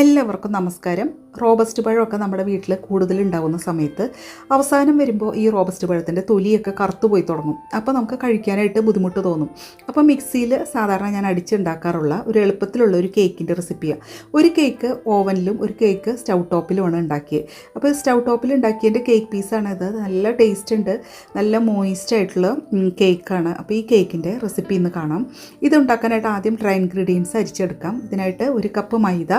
എല്ലാവർക്കും നമസ്കാരം. റോബസ്റ്റ് പഴമൊക്കെ നമ്മുടെ വീട്ടിൽ കൂടുതൽ ഉണ്ടാകുന്ന സമയത്ത് അവസാനം വരുമ്പോൾ ഈ റോബസ്റ്റ് പഴത്തിന്റെ തൊലിയൊക്കെ കറുത്തു പോയി തുടങ്ങും. അപ്പോൾ നമുക്ക് കഴിക്കാനായിട്ട് ബുദ്ധിമുട്ട് തോന്നും. അപ്പോൾ മിക്സിയിൽ സാധാരണ ഞാൻ അടിച്ചുണ്ടാക്കാറുള്ള ഒരു എളുപ്പത്തിലുള്ള ഒരു കേക്കിന്റെ റെസിപ്പിയാണ് ഒരു കേക്ക് ഓവനിലും ഒരു കേക്ക് സ്റ്റൗ ടോപ്പിലുമാണ് ഉണ്ടാക്കിയത് അപ്പോൾ സ്റ്റൗ ടോപ്പിൽ ഉണ്ടാക്കിയതിന്റെ കേക്ക് പീസാണ് ഇത് നല്ല ടേസ്റ്റ് ഉണ്ട്. നല്ല മോയിസ്റ്റ് ആയിട്ടുള്ള കേക്കാണ്. അപ്പോൾ ഈ കേക്കിന്റെ റെസിപ്പി ഇന്ന് കാണാം. ഇത് ഉണ്ടാക്കാനായിട്ട് ആദ്യം ഡ്രൈ ഇൻഗ്രീഡിയൻസ് അരിച്ചെടുക്കാം. ഇതിനായിട്ട് ഒരു കപ്പ് മൈദ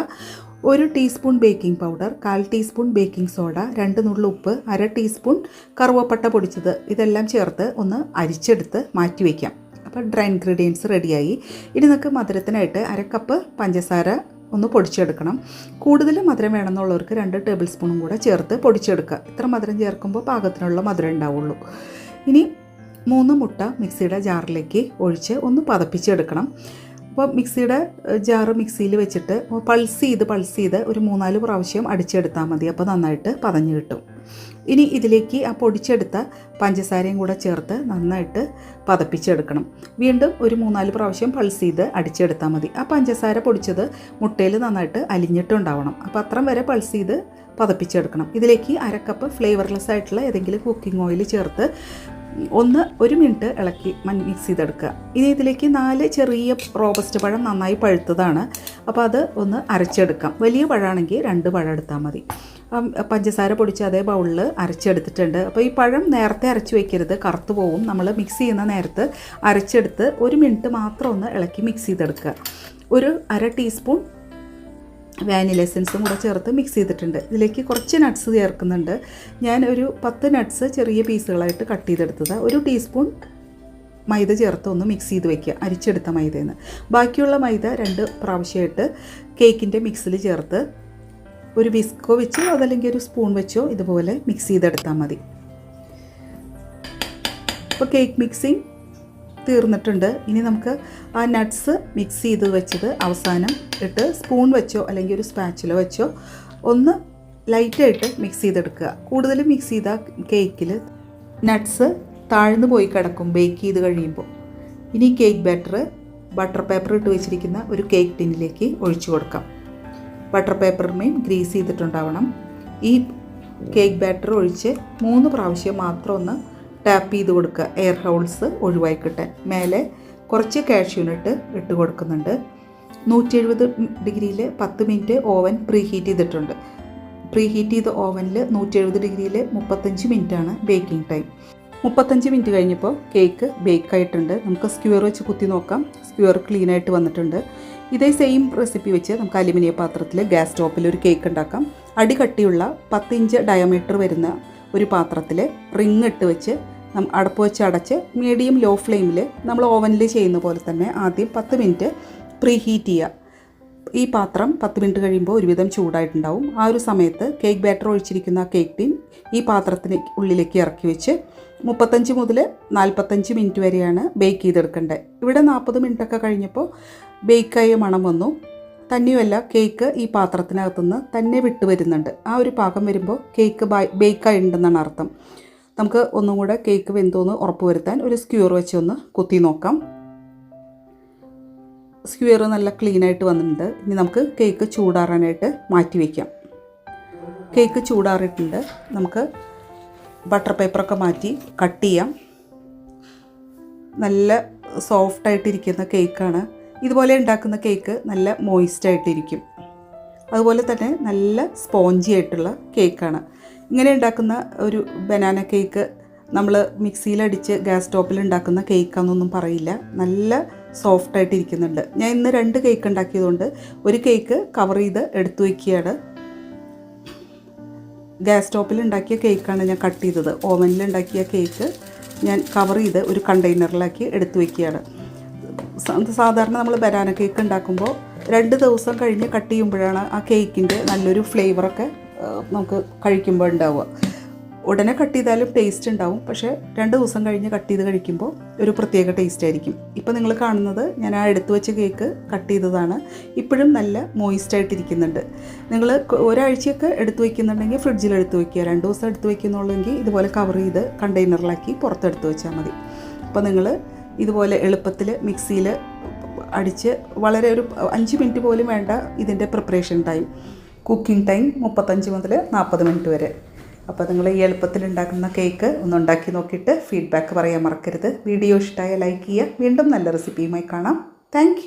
ഒരു ടീസ്പൂൺ ബേക്കിംഗ് പൗഡർ കാൽ ടീസ്പൂൺ ബേക്കിംഗ് സോഡ രണ്ട് നുള്ളു ഉപ്പ് അര ടീസ്പൂൺ കറുവപ്പട്ട പൊടിച്ചത്. ഇതെല്ലാം ചേർത്ത് ഒന്ന് അരിച്ചെടുത്ത് മാറ്റി വയ്ക്കാം അപ്പോൾ ഡ്രൈ ഇൻഗ്രീഡിയൻസ് റെഡിയായി. ഇനി നമുക്ക് മധുരത്തിനായിട്ട് അര കപ്പ് പഞ്ചസാര ഒന്ന് പൊടിച്ചെടുക്കണം. കൂടുതൽ മധുരം വേണമെന്നുള്ളവർക്ക് രണ്ട് ടേബിൾ സ്പൂണും കൂടെ ചേർത്ത് പൊടിച്ചെടുക്കുക. ഇത്ര മധുരം ചേർക്കുമ്പോൾ പാകത്തിനുള്ള മധുരം ഉണ്ടാവുള്ളൂ. ഇനി മൂന്ന് മുട്ട മിക്സിയുടെ ജാറിലേക്ക് ഒഴിച്ച് ഒന്ന് പതപ്പിച്ചെടുക്കണം. അപ്പോൾ മിക്സിയുടെ ജാറ് മിക്സിയിൽ വെച്ചിട്ട് പൾസ് ചെയ്ത് പൾസ് ചെയ്ത് ഒരു മൂന്നാൽ പ്രാവശ്യം അടിച്ചെടുത്താൽ മതി. അപ്പോൾ നന്നായിട്ട് പതഞ്ഞു കിട്ടും. ഇനി ഇതിലേക്ക് ആ പൊടിച്ചെടുത്ത പഞ്ചസാരയും കൂടെ ചേർത്ത് നന്നായിട്ട് പതപ്പിച്ചെടുക്കണം. വീണ്ടും ഒരു മൂന്നാൽ പ്രാവശ്യം പൾസ് ചെയ്ത് അടിച്ചെടുത്താൽ മതി. ആ പഞ്ചസാര പൊടിച്ചത് മുട്ടയിൽ നന്നായിട്ട് അലിഞ്ഞിട്ടുണ്ടാവണം. അപ്പോൾ അത്രയും വരെ പൾസ് ചെയ്ത് പതപ്പിച്ചെടുക്കണം. ഇതിലേക്ക് അരക്കപ്പ് ഫ്ലേവർലെസ് ആയിട്ടുള്ള ഏതെങ്കിലും കുക്കിംഗ് ഓയിൽ ചേർത്ത് ഒന്ന് ഒരു മിനിറ്റ് ഇളക്കി മിക്സ് ചെയ്തെടുക്കുക. ഇനി ഇതിലേക്ക് നാല് ചെറിയ റോബസ്റ്റ് പഴം നന്നായി പഴുത്തതാണ്. അപ്പോൾ അത് ഒന്ന് അരച്ചെടുക്കാം. വലിയ പഴമാണെങ്കിൽ രണ്ട് പഴം എടുത്താൽ മതി. പഞ്ചസാര പൊടിച്ച് അതേ ബൗളിൽ അരച്ചെടുത്തിട്ടുണ്ട്. അപ്പോൾ ഈ പഴം നേരത്തെ അരച്ച് വയ്ക്കരുത് കറുത്ത് പോവും. നമ്മൾ മിക്സ് ചെയ്യുന്ന നേരത്ത് അരച്ചെടുത്ത് ഒരു മിനിറ്റ് മാത്രം ഒന്ന് ഇളക്കി മിക്സ് ചെയ്തെടുക്കുക. ഒരു അര ടീസ്പൂൺ വാനില എസൻസും കൂടെ ചേർത്ത് മിക്സ് ചെയ്തിട്ടുണ്ട്. ഇതിലേക്ക് കുറച്ച് നട്ട്സ് ചേർക്കുന്നുണ്ട്. ഞാൻ ഒരു പത്ത് നട്ട്സ് ചെറിയ പീസുകളായിട്ട് കട്ട് ചെയ്തെടുത്തത്. ഒരു ടീസ്പൂൺ മൈദ ചേർത്ത് ഒന്ന് മിക്സ് ചെയ്ത് വയ്ക്കുക അരിച്ചെടുത്ത മൈദയിൽ ബാക്കിയുള്ള മൈദ രണ്ട് പ്രാവശ്യമായിട്ട് കേക്കിന്റെ മിക്സിൽ ചേർത്ത് ഒരു വിസ്കോ വെച്ചോ അതല്ലെങ്കിൽ ഒരു സ്പൂൺ വെച്ചോ ഇതുപോലെ മിക്സ് ചെയ്തെടുത്താൽ മതി. അപ്പോൾ കേക്ക് മിക്സിങ് തീർന്നിട്ടുണ്ട്. ഇനി നമുക്ക് ആ നട്ട്സ് മിക്സ് ചെയ്ത് വെച്ചത് അവസാനം ഇട്ട് സ്പൂൺ വെച്ചോ അല്ലെങ്കിൽ ഒരു സ്പാച്ചിലോ വെച്ചോ ഒന്ന് ലൈറ്റായിട്ട് മിക്സ് ചെയ്തെടുക്കുക. കൂടുതൽ മിക്സ് ചെയ്ത കേക്കിൽ നട്ട്സ് താഴ്ന്നു പോയി കിടക്കും ബേക്ക് ചെയ്ത് കഴിയുമ്പോൾ. ഇനി കേക്ക് ബാറ്റർ ബട്ടർ പേപ്പർ ഇട്ട് വെച്ചിരിക്കുന്ന ഒരു കേക്ക് ടിന്നിലേക്ക് ഒഴിച്ചു കൊടുക്കാം. ബട്ടർ പേപ്പറിനെയും ഗ്രീസ് ചെയ്തിട്ടുണ്ടാവണം. ഈ കേക്ക് ബാറ്റർ ഒഴിച്ച് മൂന്ന് പ്രാവശ്യം മാത്രം ഒന്ന് ടാപ്പ് ചെയ്ത് കൊടുക്കുക. എയർ ഹോൾസ് ഒഴിവായി കിട്ടാൻ മേലെ കുറച്ച് കാഷ്യൂനിട്ട് ഇട്ട് കൊടുക്കുന്നുണ്ട്. നൂറ്റി എഴുപത് ഡിഗ്രിയിൽ പത്ത് മിനിറ്റ് ഓവൻ പ്രീ ഹീറ്റ് ചെയ്തിട്ടുണ്ട്. പ്രീ ഹീറ്റ് ചെയ്ത ഓവനിൽ നൂറ്റി എഴുപത് ഡിഗ്രിയിൽ മുപ്പത്തഞ്ച് മിനിറ്റാണ് ബേക്കിംഗ് ടൈം മുപ്പത്തഞ്ച് മിനിറ്റ് കഴിഞ്ഞപ്പോൾ കേക്ക് ബേക്ക് ആയിട്ടുണ്ട്. നമുക്ക് സ്ക്യൂർ വെച്ച് കുത്തി നോക്കാം. സ്ക്യൂർ ക്ലീൻ ആയിട്ട് വന്നിട്ടുണ്ട്. ഇതേ സെയിം റെസിപ്പി വെച്ച് നമുക്ക് അലുമിനിയ പാത്രത്തിൽ ഗ്യാസ് സ്റ്റോപ്പിൽ ഒരു കേക്ക് ഉണ്ടാക്കാം. അടി കട്ടിയുള്ള ഇഞ്ച് ഡയമീറ്റർ വരുന്ന ഒരു പാത്രത്തിൽ റിങ് ഇട്ട് വെച്ച് അടപ്പ് വെച്ച് അടച്ച് മീഡിയം ലോ ഫ്ലെയിമിൽ നമ്മൾ ഓവനിൽ ചെയ്യുന്ന പോലെ തന്നെ ആദ്യം പത്ത് മിനിറ്റ് പ്രീ ഹീറ്റ് ചെയ്യുക. ഈ പാത്രം പത്ത് മിനിറ്റ് കഴിയുമ്പോൾ ഒരുവിധം ചൂടായിട്ടുണ്ടാവും. ആ ഒരു സമയത്ത് കേക്ക് ബാറ്റർ ഒഴിച്ചിരിക്കുന്ന കേക്ക് ടിൻ ഈ പാത്രത്തിന് ഉള്ളിലേക്ക് ഇറക്കി വെച്ച് മുപ്പത്തഞ്ച് മുതൽ നാൽപ്പത്തഞ്ച് മിനിറ്റ് വരെയാണ് ബേക്ക് ചെയ്തെടുക്കേണ്ടത്. ഇവിടെ നാൽപ്പത് മിനിറ്റൊക്കെ കഴിഞ്ഞപ്പോൾ ബേക്കായ മണം വന്നു. തന്നെയുമല്ല കേക്ക് ഈ പാത്രത്തിനകത്തുനിന്ന് തന്നെ വിട്ടു വരുന്നുണ്ട്. ആ ഒരു പാകം വരുമ്പോൾ കേക്ക് ബേക്കായി ഉണ്ടെന്നാണ് അർത്ഥം. നമുക്ക് ഒന്നും കൂടെ കേക്ക് വെന്തോന്ന് ഉറപ്പ് വരുത്താൻ ഒരു സ്ക്യൂർ വെച്ച് ഒന്ന് കുത്തി നോക്കാം. സ്ക്യൂർ നല്ല ക്ലീൻ ആയിട്ട് വന്നിട്ടുണ്ട്. ഇനി നമുക്ക് കേക്ക് ചൂടാറാനായിട്ട് മാറ്റി വയ്ക്കാം കേക്ക് ചൂടാറിയിട്ടുണ്ട്. നമുക്ക് ബട്ടർ പേപ്പറൊക്കെ മാറ്റി കട്ട് ചെയ്യാം. നല്ല സോഫ്റ്റായിട്ടിരിക്കുന്ന കേക്കാണ്. ഇതുപോലെ ഉണ്ടാക്കുന്ന കേക്ക് നല്ല മോയിസ്റ്റ് ആയിട്ടിരിക്കും അതുപോലെ തന്നെ നല്ല സ്പോഞ്ചി ആയിട്ടുള്ള കേക്കാണ്. ഇങ്ങനെ ഉണ്ടാക്കുന്ന ഒരു ബനാന കേക്ക് നമ്മൾ മിക്സിയിലടിച്ച് ഗ്യാസ് സ്റ്റോപ്പിൽ ഉണ്ടാക്കുന്ന കേക്കാണെന്നൊന്നും പറയില്ല. നല്ല സോഫ്റ്റ് ആയിട്ട് ഇരിക്കുന്നുണ്ട് ഞാൻ ഇന്ന് രണ്ട് കേക്ക് ഉണ്ടാക്കിയതുകൊണ്ട് ഒരു കേക്ക് കവർ ചെയ്ത് എടുത്തു വയ്ക്കുകയാണ്. ഗ്യാസ് സ്റ്റോപ്പിൽ ഉണ്ടാക്കിയ കേക്കാണ് ഞാൻ കട്ട് ചെയ്തത്. ഓവനിൽ ഉണ്ടാക്കിയ കേക്ക് ഞാൻ കവർ ചെയ്ത് ഒരു കണ്ടെയ്നറിലാക്കി എടുത്തു വയ്ക്കുകയാണ്. സാധാരണ നമ്മൾ ബനാന കേക്ക് ഉണ്ടാക്കുമ്പോൾ രണ്ട് ദിവസം കഴിഞ്ഞ് കട്ട് ചെയ്യുമ്പോഴാണ് ആ കേക്കിന്റെ നല്ലൊരു ഫ്ലേവറൊക്കെ നമുക്ക് കഴിക്കുമ്പോൾ ഉണ്ടാവുക. ഉടനെ കട്ട് ചെയ്താലും ടേസ്റ്റ് ഉണ്ടാവും. പക്ഷേ രണ്ട് ദിവസം കഴിഞ്ഞ് കട്ട് ചെയ്ത് കഴിക്കുമ്പോൾ ഒരു പ്രത്യേക ടേസ്റ്റ് ആയിരിക്കും. ഇപ്പോൾ നിങ്ങൾ കാണുന്നത് ഞാൻ ആ എടുത്തു വെച്ച കേക്ക് കട്ട് ചെയ്തതാണ്. ഇപ്പോഴും നല്ല മോയിസ്റ്റ് ആയിട്ടിരിക്കുന്നുണ്ട്. നിങ്ങൾ ഒരാഴ്ചയൊക്കെ എടുത്തു വയ്ക്കുന്നുണ്ടെങ്കിൽ ഫ്രിഡ്ജിൽ എടുത്തു വയ്ക്കുക രണ്ട് ദിവസം എടുത്തു വയ്ക്കുന്നുള്ളെങ്കിൽ ഇതുപോലെ കവർ ചെയ്ത് കണ്ടെയ്നറിലാക്കി പുറത്തെടുത്ത് വെച്ചാൽ മതി. അപ്പോൾ നിങ്ങൾ ഇതുപോലെ എളുപ്പത്തിൽ മിക്സിയിൽ അടിച്ച് വളരെ ഒരു അഞ്ച് മിനിറ്റ് പോലും വേണ്ട ഇതിന്റെ പ്രിപ്പറേഷൻ ടൈം കുക്കിംഗ് ടൈം മുപ്പത്തഞ്ച് മുതൽ നാൽപ്പത് മിനിറ്റ് വരെ. അപ്പോൾ നിങ്ങൾ ഈ എളുപ്പത്തിൽ ഉണ്ടാക്കുന്ന കേക്ക് ഒന്ന് ഉണ്ടാക്കി നോക്കിയിട്ട് ഫീഡ്ബാക്ക് പറയാൻ മറക്കരുത്. വീഡിയോ ഇഷ്ടമായ ലൈക്ക് ചെയ്യുക. വീണ്ടും നല്ല റെസിപ്പിയുമായി കാണാം. താങ്ക്